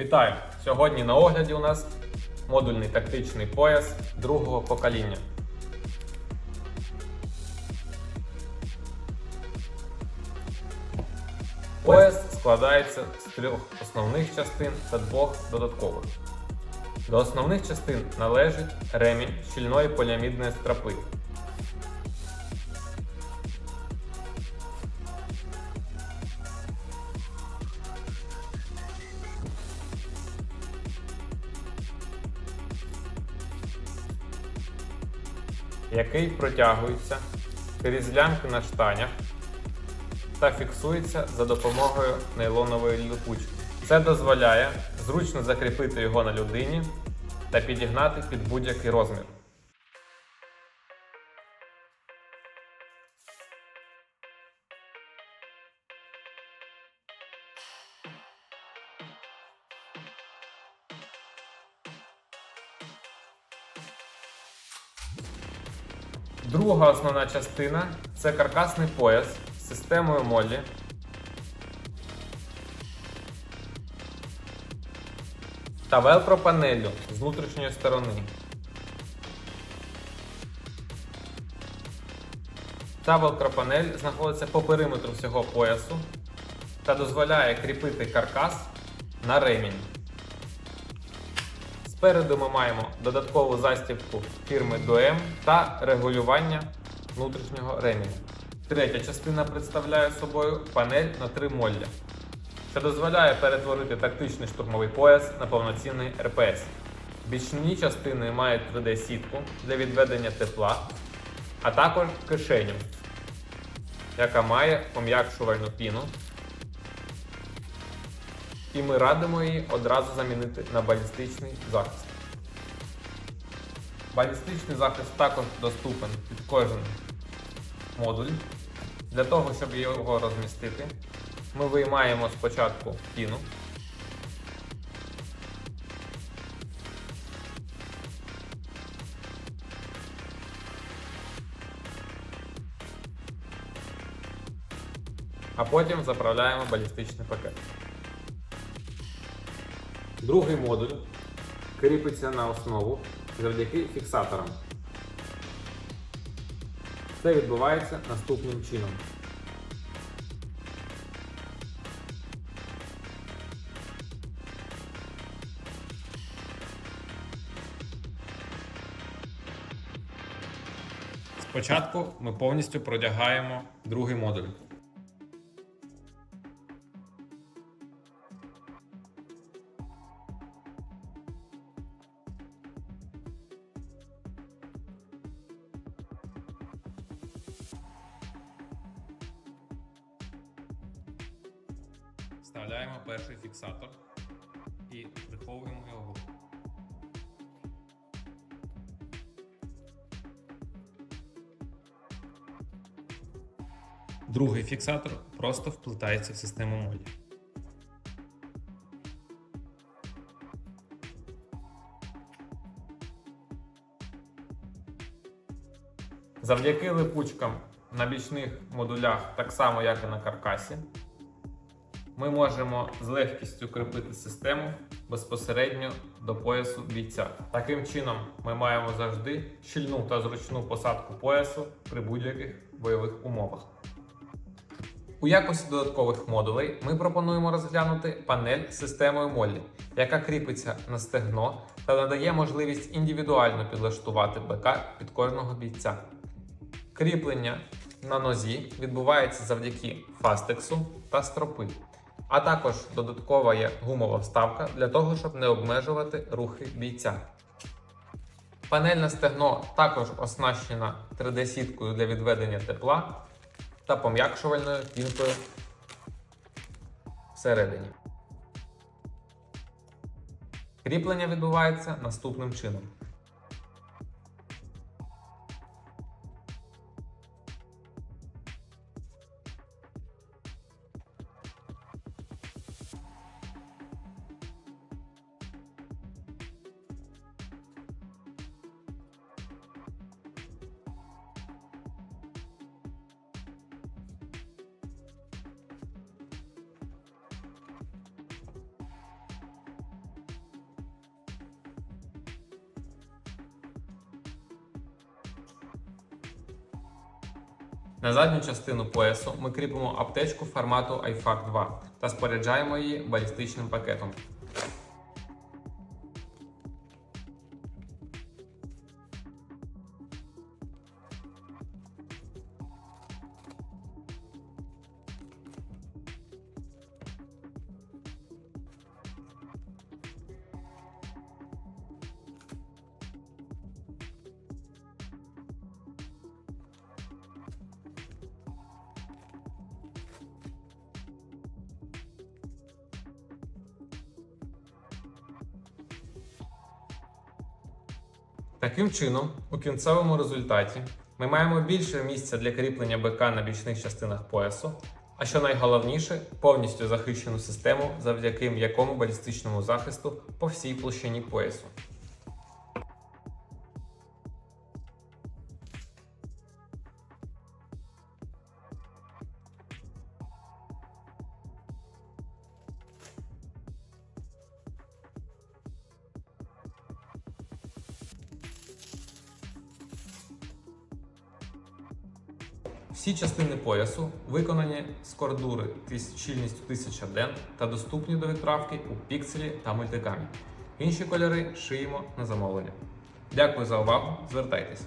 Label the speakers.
Speaker 1: Вітаю! Сьогодні на огляді у нас модульний тактичний пояс другого покоління. Пояс складається з трьох основних частин та двох додаткових. До основних частин належить ремінь щільної поліамідної стропи. Який протягується крізь лямки на штанях та фіксується за допомогою нейлонової липучки. Це дозволяє зручно закріпити його на людині та підігнати під будь-який розмір. Друга основна частина це каркасний пояс з системою Моллі. Та велкро панеллю з внутрішньої сторони. Ця велкро панель знаходиться по периметру всього поясу та дозволяє кріпити каркас на ремінь. Спереду ми маємо додаткову застібку фірми Doem та регулювання внутрішнього ременя. Третя частина представляє собою панель на три молля, що дозволяє перетворити тактичний штурмовий пояс на повноцінний РПС. Бічні частини мають 3D-сітку для відведення тепла, а також кишеню, яка має пом'якшувальну піну і ми радимо її одразу замінити на балістичний захист. Балістичний захист також доступен під кожен модуль. Для того, щоб його розмістити, ми виймаємо спочатку піну. А потім заправляємо балістичний пакет. Другий модуль кріпиться на основу завдяки фіксаторам. Це відбувається наступним чином. Спочатку ми повністю продягаємо другий модуль. Вставляємо перший фіксатор і приховуємо його. Другий фіксатор просто вплетається в систему молі. Завдяки липучкам на бічних модулях, так само як і на каркасі, ми можемо з легкістю кріпити систему безпосередньо до поясу бійця. Таким чином, ми маємо завжди щільну та зручну посадку поясу при будь-яких бойових умовах. У якості додаткових модулей ми пропонуємо розглянути панель з системою Моллі, яка кріпиться на стегно та надає можливість індивідуально підлаштувати БК під кожного бійця. Кріплення на нозі відбувається завдяки фастексу та стропи. А також додаткова є гумова вставка для того, щоб не обмежувати рухи бійця. Панельне стегно також оснащена 3D-сіткою для відведення тепла та пом'якшувальною пінкою всередині. Кріплення відбувається наступним чином. На задню частину поясу ми кріпимо аптечку формату IFAC 2 та споряджаємо її балістичним пакетом. Таким чином, у кінцевому результаті ми маємо більше місця для кріплення БК на бічних частинах поясу, а що найголовніше, повністю захищену систему, завдяки м'якому балістичному захисту по всій площині поясу. Всі частини поясу виконані з кордури щільністю 1000 ден та доступні до відправки у пікселі та мультикамі. Інші кольори шиємо на замовлення. Дякую за увагу. Звертайтесь.